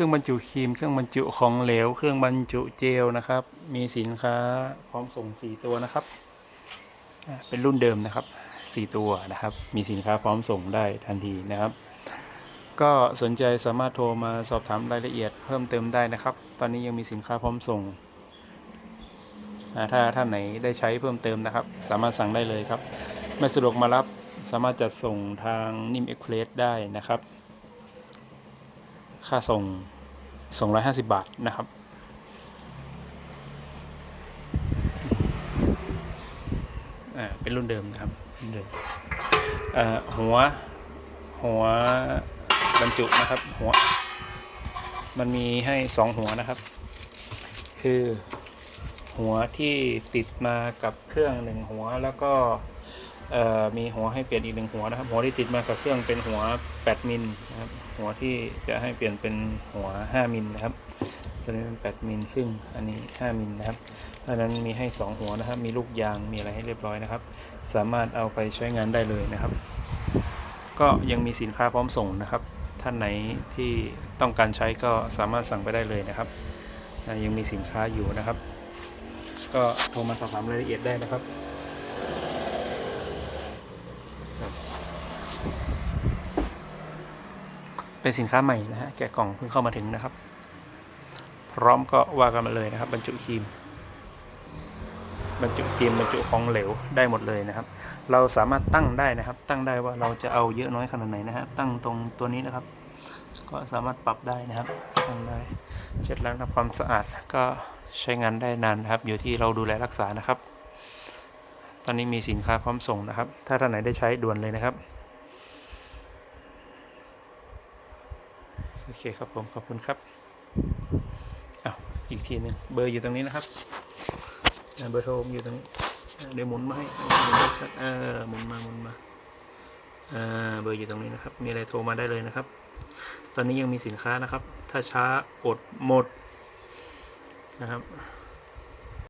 ครื่องบรรจุครีม เครื่องบรรจุของเหลว เครื่องบรรจุเจลนะครับ มีสินค้าพร้อมส่ง 4 ตัวนะครับ เป็นรุ่นเดิมนะครับ 4 ตัวนะครับ มีสินค้าพร้อมส่งได้ทันทีนะครับ ก็สนใจสามารถโทรมาสอบถามรายละเอียดเพิ่มเติมได้นะครับ ตอนนี้ยังมีสินค้าพร้อมส่ง ถ้าท่านไหนได้ใช้เพิ่มเติมนะครับ สามารถสั่งได้เลยครับ ไม่สะดวกมารับสามารถจัดส่งทางนิมเอ็กเพรสได้นะครับ ค่าส่ง 250 บาทนะครับอ่าเป็นรุ่นเดิมนะครับรุ่นเดิมอ่อหัวหัวบรรจุนะครับหัว มันมีให้สองหัวนะครับ คือหัวที่ติดมากับเครื่องหนึ่งหัวแล้วก็ มีหัวให้เปลี่ยนอีกหนึ่งหัวนะครับ หัวที่ติดมากับเครื่องเป็นหัว 8มิลนะครับหัวที่จะให้เปลี่ยนเป็นหัว 5มิลนะครับตัวนี้เป็น8มิลซึ่งอันนี้ 5มิลนะครับเพราะนั้นมีให้ 2 หัวนะครับ มีลูกยางมีอะไรให้เรียบร้อยนะครับ สามารถเอาไปใช้งานได้เลยนะครับ ก็ยังมีสินค้าพร้อมส่งนะครับ ท่านไหนที่ต้องการใช้ก็สามารถสั่งไปได้เลยนะครับยังมีสินค้าอยู่นะครับ ก็โทรมาสอบถามรายละเอียดได้นะครับ เป็นสินค้าใหม่นะฮะแกะกล่องเพิ่งเข้ามาถึงนะครับ พร้อมก็ว่ากันมาเลยนะครับ บรรจุครีม บรรจุครีมบรรจุของเหลวได้หมดเลยนะครับ เราสามารถตั้งได้นะครับ ตั้งได้ว่าเราจะเอาเยอะน้อยขนาดไหนนะฮะตั้งตรงตัวนี้นะครับ ก็สามารถปรับได้นะครับตั้งได้เช็ดล้างทำความสะอาดก็ใช้งานได้นานนะครับ อยู่ที่เราดูแลรักษานะครับ ตอนนี้มีสินค้าพร้อมส่งนะครับ ถ้าท่านไหนได้ใช้ด่วนเลยนะครับ โอเคครับผมขอบคุณครับอ้าวอีกทีหนึ่งเบอร์อยู่ตรงนี้นะครับเบอร์โทรอยู่ตรงนี้เดี๋ยวหมุนมาให้หมุนมาชัดเออหมุนมาหมุนมาอ่าเบอร์อยู่ตรงนี้นะครับ มีอะไรโทรมาได้เลยนะครับ ตอนนี้ยังมีสินค้านะครับ ถ้าช้าอดหมดนะครับ